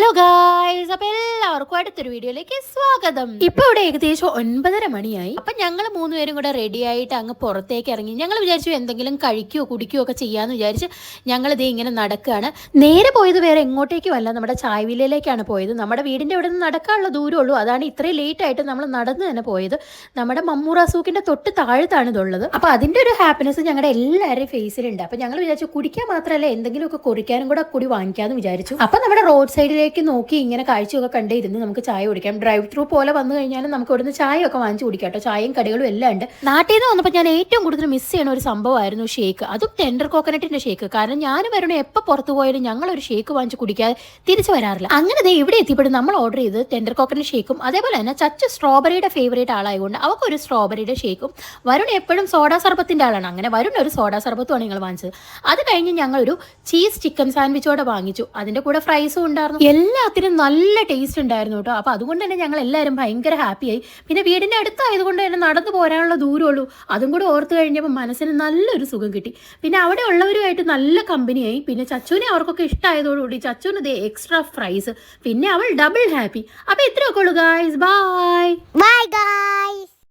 Hello guys അപ്പൊ എല്ലാവർക്കും അടുത്തൊരു വീഡിയോയിലേക്ക് സ്വാഗതം. ഇപ്പൊ ഇവിടെ ഏകദേശം ഒൻപതര മണിയായി. അപ്പൊ ഞങ്ങൾ മൂന്നുപേരും കൂടെ റെഡി ആയിട്ട് അങ്ങ് പുറത്തേക്ക് ഇറങ്ങി. ഞങ്ങൾ വിചാരിച്ചു എന്തെങ്കിലും കഴിക്കുകയോ കുടിക്കുകയോ ഒക്കെ ചെയ്യാന്ന് വിചാരിച്ച് ഞങ്ങൾ ഇതേ ഇങ്ങനെ നടക്കുകയാണ് നേരെ പോയത് വേറെ എങ്ങോട്ടേക്കും അല്ല. നമ്മുടെ ചായവില്ലയിലേക്കാണ് പോയത്. നമ്മുടെ വീടിന്റെ ഇവിടെ നിന്ന് നടക്കാനുള്ള ഉള്ളൂ അതാണ് ഇത്രയും ലേറ്റ് ആയിട്ട് നമ്മൾ നടന്നു തന്നെ പോയത്. നമ്മുടെ മമ്മൂറ സൂക്കിന്റെ തൊട്ട് താഴത്താണ് ഇതുള്ളത്. അപ്പൊ അതിന്റെ ഒരു ഹാപ്പിനെസ് ഞങ്ങളുടെ എല്ലാവരുടെയും ഫേസിലുണ്ട് അപ്പൊ ഞങ്ങൾ വിചാരിച്ചു കുടിക്കാൻ മാത്രമല്ല എന്തെങ്കിലുമൊക്കെ കുറിക്കാനും കൂടെ കൂടി വാങ്ങിക്കാന്ന് വിചാരിച്ചു. അപ്പൊ നമ്മുടെ റോഡ് സൈഡിലേക്ക് നോക്കി ഇങ്ങനെ കാഴ്ചയൊക്കെ കണ്ടേ ഇരുന്ന് നമുക്ക് ചായ കുടിക്കാം. ഡ്രൈവ് ത്രൂ പോലെ വന്നു കഴിഞ്ഞാൽ നമുക്ക് ഇവിടുന്ന് ചായയൊക്കെ വാങ്ങിച്ചു കുടിക്കാം കേട്ടോ. ചായയും കടികളും എല്ലാം ഉണ്ട്. നാട്ടിൽ നിന്ന് വന്നപ്പോൾ ഞാൻ ഏറ്റവും കൂടുതൽ മിസ് ചെയ്യുന്ന ഒരു സംഭവമായിരുന്നു ഷേക്ക് അതും ടെൻഡർ കോക്കനട്ടിന്റെ ഷേക്ക് കാരണം ഞാൻ വരണ എപ്പോൾ പുറത്തു പോയാലും ഞങ്ങൾ ഒരു ഷേക്ക് വാങ്ങിച്ച് കുടിക്കാതെ തിരിച്ചു വരാറില്ല. അങ്ങനെ ദേ ഇവിടെ എത്തിപ്പെടും നമ്മൾ ഓർഡർ ചെയ്ത് ടെൻഡർ കോക്കനട്ട് ഷേക്കും അതേപോലെ തന്നെ ചച്ച സ്ട്രോബെറിയുടെ ഫേവറേറ്റ് ആളായതുകൊണ്ട് അവർക്ക് ഒരു സ്ട്രോബെറിയുടെ ഷേക്കും വരുൺ എപ്പോഴും സോഡാ സർബത്തിന്റെ ആളാണ്. അങ്ങനെ വരുൺ ഒരു സോഡാ സർബത്തുമാണ് ഞങ്ങൾ വാങ്ങിച്ചത്. അത് കഴിഞ്ഞ് ഞങ്ങളൊരു ചീസ് ചിക്കൻ സാൻഡ്വിച്ചോടെ വാങ്ങിച്ചു. അതിന്റെ കൂടെ ഫ്രൈസും ഉണ്ടായിരുന്നു. എല്ലാത്തിനും നല്ല ടേസ്റ്റ് ഉണ്ടായിരുന്നു കേട്ടോ. അപ്പോൾ അതുകൊണ്ട് തന്നെ ഞങ്ങൾ എല്ലാവരും ഭയങ്കര ഹാപ്പിയായി പിന്നെ വീടിന്റെ അടുത്തായതുകൊണ്ട് തന്നെ നടന്നു പോരാനുള്ള ദൂരമുള്ളൂ. അതും കൂടെ ഓർത്ത് കഴിഞ്ഞപ്പോൾ മനസ്സിന് നല്ലൊരു സുഖം കിട്ടി. പിന്നെ അവിടെ ഉള്ളവരുമായിട്ട് നല്ല കമ്പനിയായി പിന്നെ ചച്ചുവിനെ അവർക്കൊക്കെ ഇഷ്ടമായതോടുകൂടി ചച്ചുവിന് ദേ എക്സ്ട്രാ ഫ്രൈസ് പിന്നെ അവൾ ഡബിൾ ഹാപ്പി അപ്പോൾ ഇത്രയൊക്കെ ഉള്ളൂ ഗായ്സ് ബൈ.